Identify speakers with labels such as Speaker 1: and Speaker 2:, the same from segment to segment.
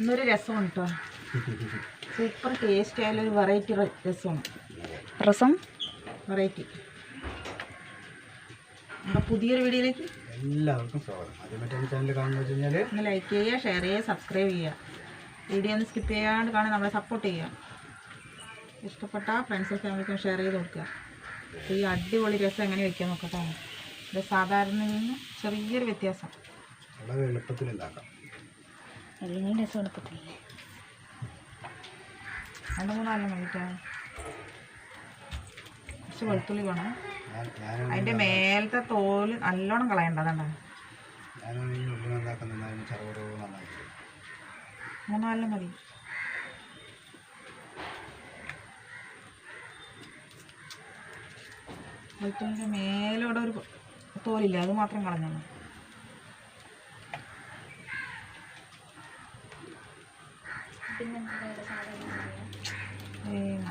Speaker 1: ഇന്നൊരു രസമാണ് കേട്ടോ. സൂപ്പർ ടേസ്റ്റ് ആയാലും ഒരു വെറൈറ്റി രസമാണ്.
Speaker 2: രസം?
Speaker 1: വെറൈറ്റി നമ്മുടെ പുതിയൊരു വീഡിയോയിലേക്ക്
Speaker 3: എല്ലാവർക്കും സ്വാഗതം. ആദ്യമായിട്ടാണ് ചാനൽ കാണുന്നത് വെച്ച് കഴിഞ്ഞാൽ
Speaker 1: ഒന്ന് ലൈക്ക് ചെയ്യുക ഷെയർ ചെയ്യുക സബ്സ്ക്രൈബ് ചെയ്യുക. വീഡിയോ ഒന്ന് സ്കിപ്പ് ചെയ്യാണ്ട് കാണാൻ നമ്മളെ സപ്പോർട്ട് ചെയ്യുക. ഇഷ്ടപ്പെട്ട ഫ്രണ്ട്സും ഫാമിലിക്കും ഷെയർ ചെയ്ത് കൊടുക്കുക. അപ്പോൾ ഈ അടിപൊളി രസം എങ്ങനെ വയ്ക്കാൻ നോക്കട്ടെ. ഇത് സാധാരണ നിന്ന് ചെറിയൊരു വ്യത്യാസം.
Speaker 3: വളരെ എളുപ്പത്തിൽ ഉണ്ടാക്കാം.
Speaker 2: അല്ലെങ്കിൽ രസം എളുപ്പത്തില്ലേ
Speaker 1: രണ്ട് മൂന്നാലും മണിക്കാണ് കുറച്ച് വെളുത്തുള്ളി വേണം. അതിന്റെ മേലത്തെ തോൽ നല്ലോണം കളയണ്ട മൂന്നാലും മതി. വെളുത്തുള്ളിന്റെ മേലോടെ ഒരു തോലില്ല അത് മാത്രം കളഞ്ഞാൽ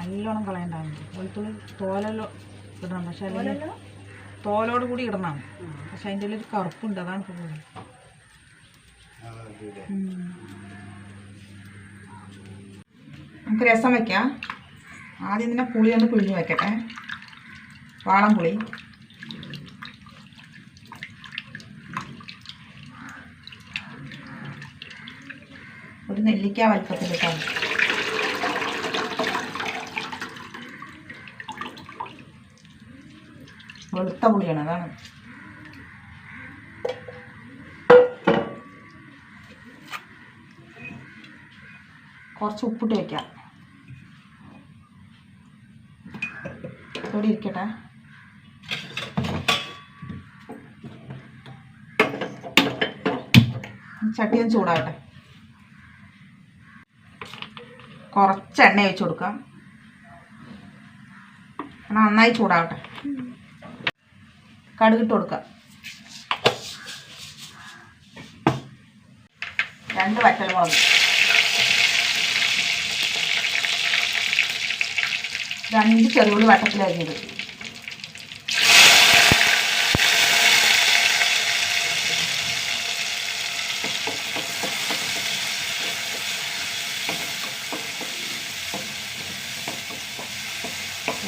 Speaker 1: നല്ലോണം കളയണ്ടാവും വെളുത്തുള്ളി തോലല്ലോ ഇടണം. പക്ഷെ അല്ലെങ്കിൽ തോലോട് കൂടി ഇടണം പക്ഷെ അതിന്റെ ഉള്ളിൽ ഒരു കറുപ്പുണ്ട്. അതാണ് ഇപ്പോൾ കൂടുതൽ. നമുക്ക് രസം വെക്കാം. ആദ്യം തന്നെ പുളി ഒന്ന് പിഴിഞ്ഞ് വെക്കട്ടെ. വാളം പുളി. ഒരു നെല്ലിക്ക വലിപ്പത്തിൽ ഇട്ടാൽ വെളുത്ത പുളിയാണ് അതാണ്. കുറച്ച് ഉപ്പിട്ട് വയ്ക്കാം ഇവിടെ ഇരിക്കട്ടെ? ചട്ടി ഒന്ന് ചൂടാകട്ടെ. കുറച്ച് എണ്ണ ഒഴിച്ച് കൊടുക്കാം. നന്നായി ചൂടാകട്ടെ. കടുകിട്ട് കൊടുക്കുക. രണ്ട് വറ്റൽമുളക് രണ്ട് ചെറുപുളി വട്ടത്തിലരിഞ്ഞത്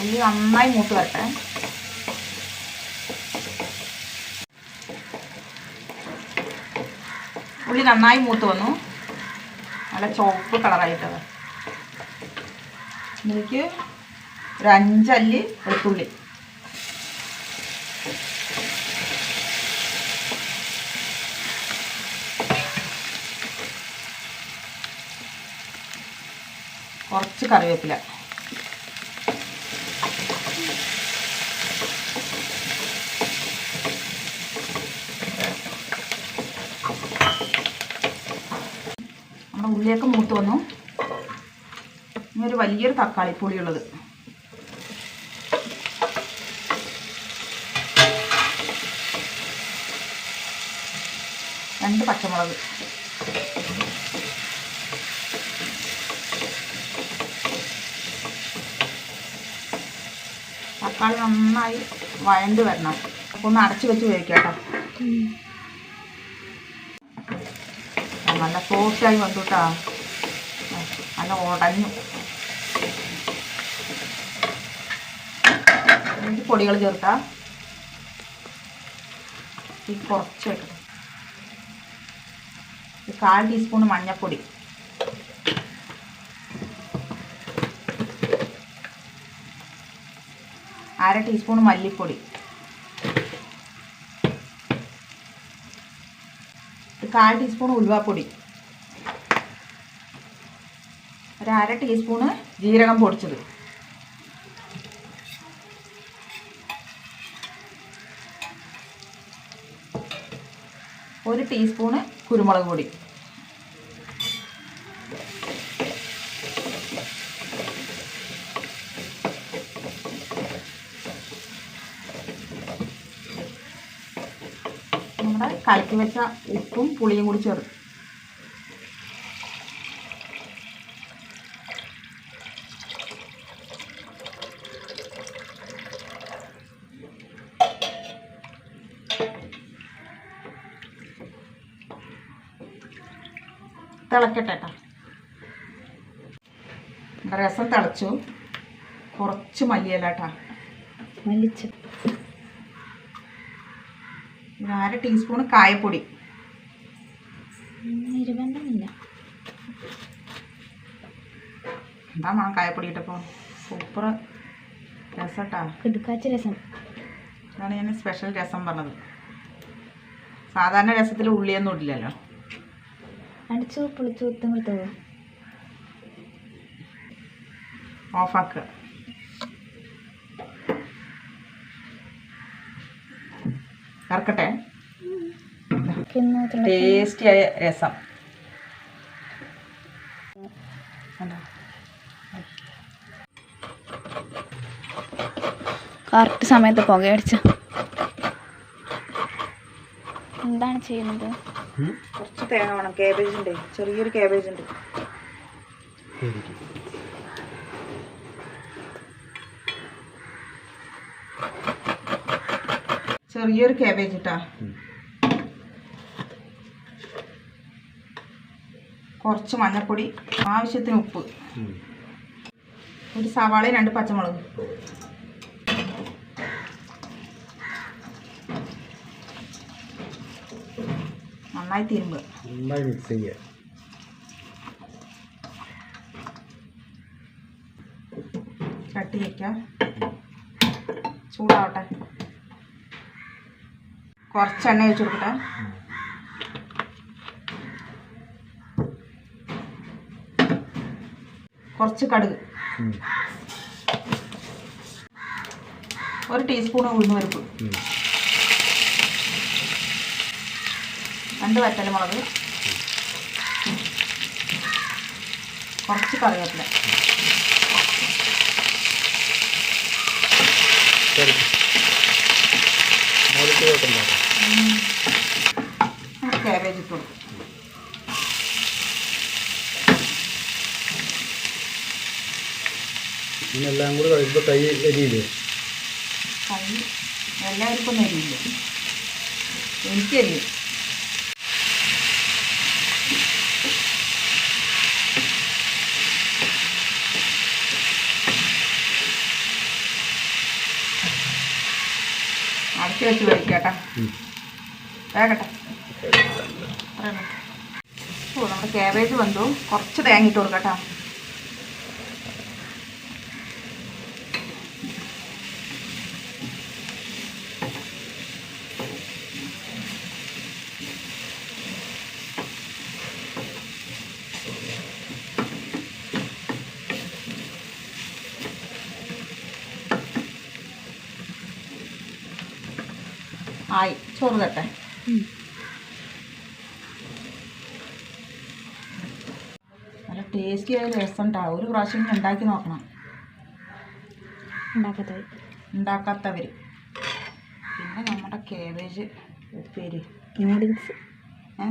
Speaker 1: ഉള്ളി നന്നായി മൂത്ത് വരട്ടെ. ഉള്ളി നന്നായി മൂത്ത് വന്നു. നല്ല ചുവപ്പ് കളറായിട്ടത്. ഇതിലേക്ക് ഒരു അഞ്ചല്ലി വെളുത്തുള്ളി കുറച്ച് കറിവേപ്പില. നമ്മുടെ ഉള്ളിയൊക്കെ മൂത്ത് വന്നു. ഇനി ഒരു വലിയൊരു തക്കാളി പുളിയുള്ളത് രണ്ട് പച്ചമുളക്. തക്കാളി നന്നായി വഴണ്ട് വരണം. അപ്പോൾ ഒന്ന് അടച്ചു വെച്ച് ഉപയോഗിക്കാം കേട്ടോ. നല്ല സോഫ്റ്റായി വന്നു കേട്ടോ നല്ല ഉടഞ്ഞു. എന്നിട്ട് പൊടികൾ ചേർക്കാം. ഈ കുറച്ച് വെക്കണം കാൽ ടീസ്പൂൺ മഞ്ഞൾപ്പൊടി അര ടീസ്പൂൺ മല്ലിപ്പൊടി. കാൽ ടീസ്പൂൺ ഉലുവാപ്പൊടി. ഒരു അര ടീസ്പൂണ് ജീരകം പൊടിച്ചത്. ഒരു ടീസ്പൂണ് കുരുമുളക് പൊടി നമ്മുടെ കലക്കി വെച്ച ഉപ്പും പുളിയും കൂടി ചേർത്ത്. തിളക്കട്ടെ കേട്ടോ രസം തിളച്ചു. കുറച്ച് മല്ലിയില കേട്ടാ
Speaker 2: മല്ലിച്ച
Speaker 1: ഒരു അര ടീസ്പൂൺ കായപ്പൊടി
Speaker 2: നിർബന്ധമില്ല
Speaker 1: എന്താ മണം കായപ്പൊടി ഇട്ടപ്പോൾ സൂപ്പർ രസം കേട്ടാ
Speaker 2: കിടുക്കാച്ച രസം.
Speaker 1: അതാണ് ഞാൻ സ്പെഷ്യൽ രസം പറഞ്ഞത്. സാധാരണ രസത്തിൽ ഉള്ളിയൊന്നും ഇടില്ലല്ലോ.
Speaker 2: അടിച്ചു പുളിച്ചു ഉത്തം കൊടുത്തോ
Speaker 1: ഓഫാക്കുക ഇറക്കട്ടെ ടേസ്റ്റിയായ രസം. കണ്ടോ?
Speaker 2: കറക്റ്റ് സമയത്ത് പുകയടിച്ച. എന്താണ് ചെയ്യുന്നത്?
Speaker 1: കുറച്ച് തേങ്ങ വേണം. കാബേജ് ഉണ്ട്. ചെറിയൊരു കാബേജ് ഉണ്ട്.
Speaker 3: ശരിക്കും
Speaker 1: ഒരു കാബേജ് ഇട്ടാ കുറച്ച് മഞ്ഞൾപ്പൊടി ആവശ്യത്തിന് ഉപ്പ്. ഒരു സവാളയും രണ്ട് പച്ചമുളക്. നന്നായി തിരുമ്പ്.
Speaker 3: നന്നായി മിക്സ് ചെയ്യുക
Speaker 1: ചട്ടി വയ്ക്കാം ചൂടാവട്ടെ. കുറച്ച് എണ്ണ വെച്ച് കൊടുക്കട്ടെ. കുറച്ച് കടുക്. ഒരു ടീസ്പൂൺ ഉഴുന്ന് പരിപ്പ്. രണ്ട് വറ്റൽമുളക് കുറച്ച് കറിവേപ്പില.
Speaker 3: ശരി.
Speaker 1: കാബേജ് ഇട്ട്. കൊടുക്കും
Speaker 3: എല്ലാം കൂടി കഴിയുമ്പോൾ കൈ എരിയില്ലേ
Speaker 1: കൈ എല്ലാവർക്കും എരിയില്ല എനിക്കെരിയും അടച്ചു വെച്ച് കഴിക്കട്ടെ. നമ്മുടെ ക്യാബേജ് വന്നു. കുറച്ച് തേങ്ങ ഇട്ട് കൊടുക്കട്ടോ ആയി. ചോറ് തട്ടെ. നല്ല ടേസ്റ്റി ആയ രസം ഉണ്ടാവും ഒരു പ്രാവശ്യം ഉണ്ടാക്കി നോക്കണം. ഉണ്ടാക്കാത്തവർ പിന്നെ നമ്മുടെ കേബേജ് ഉപ്പേരി.
Speaker 2: നൂഡിൽസ്
Speaker 1: ഏ?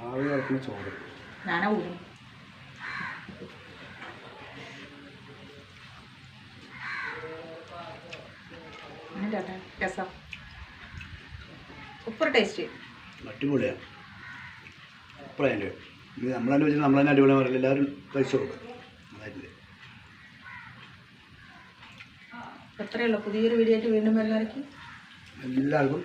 Speaker 3: ആവി ചോറ്.
Speaker 1: ഞാനാ ഊരി എന്നിട്ടാ രസം. Super taste.
Speaker 3: അടിപൊളിയാണ് അപ്പഴതിന്റെ ഇത് നമ്മൾ തന്നെ വെച്ചാൽ നമ്മൾ തന്നെ അടിപൊളി പറയില്ല എല്ലാവരും കഴിച്ചു കൊടുക്കും നന്നായിട്ടില്ലേ?
Speaker 1: എത്രയുള്ളൂ പുതിയൊരു വീഡിയോ ആയിട്ട് വീണ്ടും വരുന്നവർക്ക്
Speaker 3: എല്ലാവർക്കും.